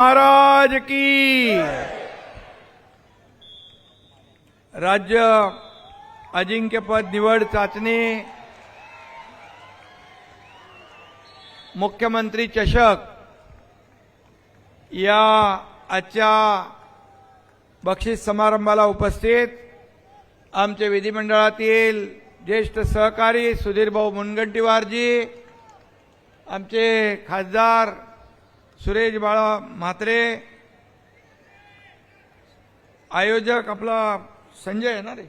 महाराज की। राज्य अजिंक्यपद निवड चाचणी मुख्यमंत्री चषक या आजच्या बक्षीस समारंभाला उपस्थित आमचे विधिमंडळातील ज्येष्ठ सहकारी सुधीरभाऊ मुनगंटीवारजी आमचे खासदार सुरेश बाळा म्हात्रे आयोजक आपला संजय आहे ना रे?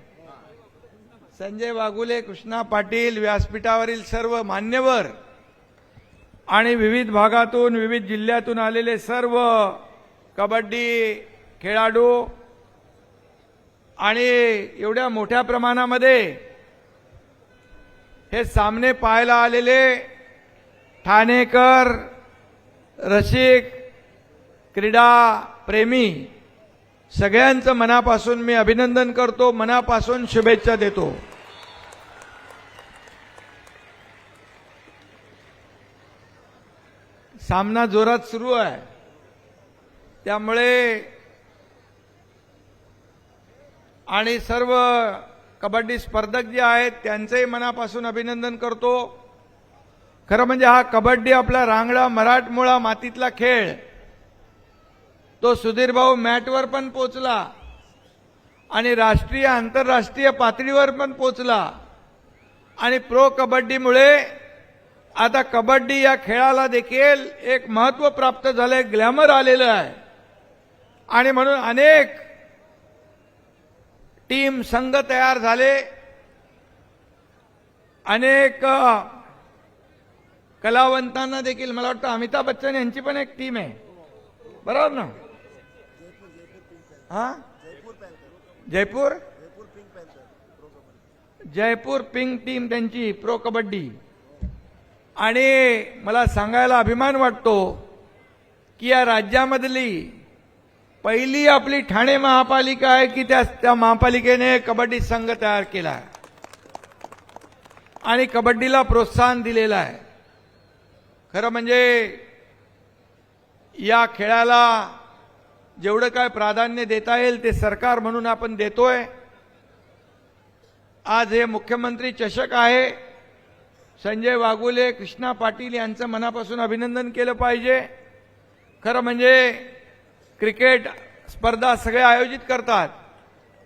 संजय वाघुले कृष्णा पाटील व्यासपीठावरील सर्व मान्यवर आणि विविध भागातून विविध जिल्ह्यातून आलेले सर्व कबड्डी खेळाडू आणि एवढ्या मोठ्या प्रमाणामध्ये हे सामने पाहायला आलेले ठाणेकर रसिक क्रीडा प्रेमी सगळ्यांचं मनापासून मी अभिनंदन करतो मनापासून शुभेच्छा देतो. सामना जोरात सुरू आहे. त्यामुळे आणि सर्व कबड्डी स्पर्धक जे आहेत त्यांचंही मनापासून अभिनंदन करतो. खरं म्हणजे हा कबड्डी आपला रांगडा मराठमोळा मातीतला खेळ. तो सुधीर भाऊ मॅटवर पण पोचला. आणि राष्ट्रीय आंतरराष्ट्रीय पातळीवर पण पोचला. आणि प्रो कबड्डीमुळे आता कबड्डी या खेळाला देखील एक महत्त्व प्राप्त झालं आहे ग्लॅमर आलेलं आहे. आणि म्हणून अनेक टीम संघ तयार झाले. अनेक कलावंतांना देखील मला वाटतं अमिताभ बच्चन यांची पण एक टीम आहे. बरोबर ना? हा? जयपूर? जयपूर पिंक टीम त्यांची प्रो कबड्डी. आणि मला सांगायला अभिमान वाटतो की या राज्यामधली पहिली आपली ठाणे महापालिका आहे की त्या त्या महापालिकेने कबड्डी संघ तयार केला आहे. आणि कबड्डीला प्रोत्साहन दिलेलं आहे. खरं म्हणजे या खेळाला जेवढं काय प्राधान्य देता येईल ते सरकार म्हणून आपण देतोय. आज हे मुख्यमंत्री चषक आहे. संजय वाघुले कृष्णा पाटील यांचं मनापासून अभिनंदन केलं पाहिजे. खरं म्हणजे क्रिकेट स्पर्धा सगळे आयोजित करतात.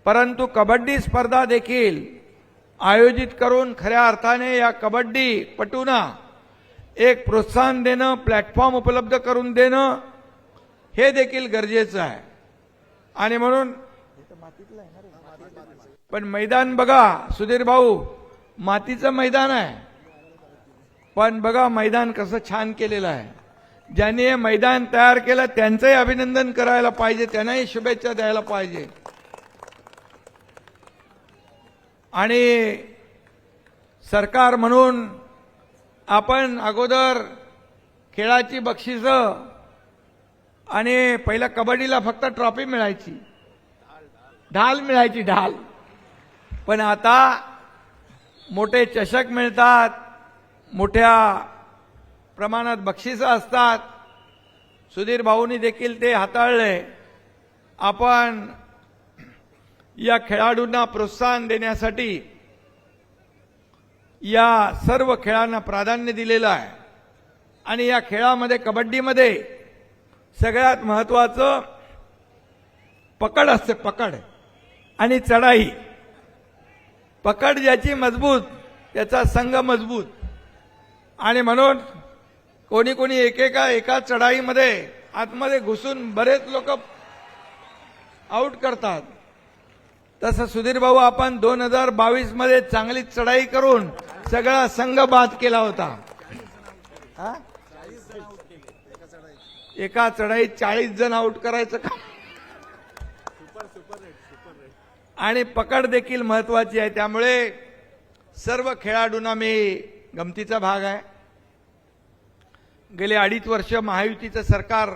परंतु कबड्डी स्पर्धा देखील आयोजित करून खऱ्या अर्थाने या कबड्डी पटूना एक प्रोत्साहन देणं प्लॅटफॉर्म उपलब्ध करून देणं हे देखील गरजेचं आहे. आणि म्हणून पण मैदान बघा सुधीर भाऊ मातीचं मैदान आहे. पण बघा मैदान कसं छान केलेलं आहे. ज्यांनी हे मैदान तयार केलं त्यांचंही अभिनंदन करायला पाहिजे त्यांनाही शुभेच्छा द्यायला पाहिजे. आणि सरकार म्हणून आपण अगोदर खेळाची बक्षिसं आणि पहिल्या कबड्डीला फक्त ट्रॉफी मिळायची. ढाल मिळायची ढाल. पण आता मोठे चषक मिळतात मोठ्या प्रमाणात बक्षिसं असतात. सुधीर भाऊनी देखील ते हाताळले. आपण या खेळाडूंना प्रोत्साहन देण्यासाठी या सर्व खेळांना प्राधान्य दिलेलं आहे. आणि या खेळामध्ये कबड्डीमध्ये सगळ्यात महत्वाचं पकड असते पकड. आणि चढाई. पकड ज्याची मजबूत त्याचा संघ मजबूत. आणि म्हणून कोणी कोणी एकेका एका चढाईमध्ये आतमध्ये घुसून बरेच लोक आउट करतात. तसं सुधीर भाऊ आपण दोन हजार बावीसमध्ये चांगली चढाई करून सगळा संघ बाद केला होता. हा? एका चढाईत चाळीस जण आउट करायचं का? आणि पकड देखील महत्वाची आहे. त्यामुळे सर्व खेळाडूंना मी गमतीचा भाग आहे. गेले अडीच वर्ष महायुतीचं सरकार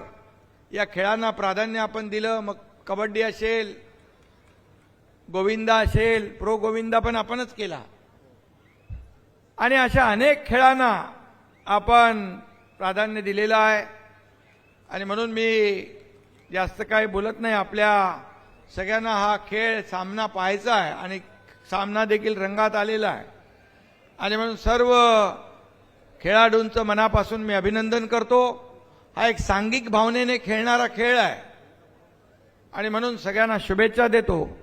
या खेळांना प्राधान्य आपण दिलं. मग कबड्डी असेल गोविंदा असेल प्रो गोविंदा पण आपणच केला. आणि अशा अनेक खेळांना आपण प्राधान्य दिलेलं आहे. आणि म्हणून मी जास्त काही बोलत नाही. आपल्या सगळ्यांना हा खेळ सामना पाहायचा आहे आणि सामना देखील रंगात आलेला आहे. आणि म्हणून सर्व खेळाडूंचं मनापासून मी अभिनंदन करतो. हा एक सांघिक भावनेने खेळणारा खेळ आहे. आणि म्हणून सगळ्यांना शुभेच्छा देतो.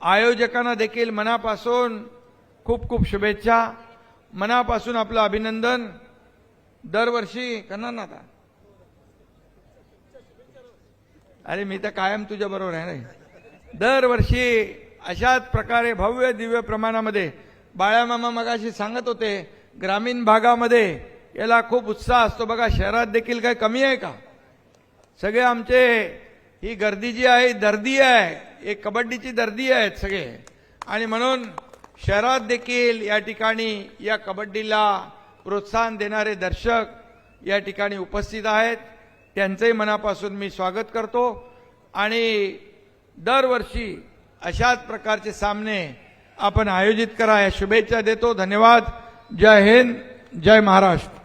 आयोजकांना देखील मनापासून खूप खूप शुभेच्छा. मनापासून आपलं अभिनंदन दरवर्षी करणार ना आता. अरे मी तर कायम तुझ्या बरोबर आहे नाही दरवर्षी अशाच प्रकारे भव्य दिव्य प्रमाणामध्ये बाळ्यामामा मगाशी सांगत होते ग्रामीण भागामध्ये याला खूप उत्साह असतो. बघा शहरात देखील काही कमी आहे का? सगळे आमचे ही गर्दी जी आहे दर्दी आहे. एक कबड्डीची दर्दी आहेत सगळे. आणि म्हणून शहरात देखील या ठिकाणी या कबड्डीला प्रोत्साहन देणारे दर्शक या ठिकाणी उपस्थित आहेत. त्यांचंही मनापासून मी स्वागत करतो. आणि दरवर्षी अशाच प्रकारचे सामने आपण आयोजित करा या शुभेच्छा देतो. धन्यवाद. जय हिंद. जय महाराष्ट्र.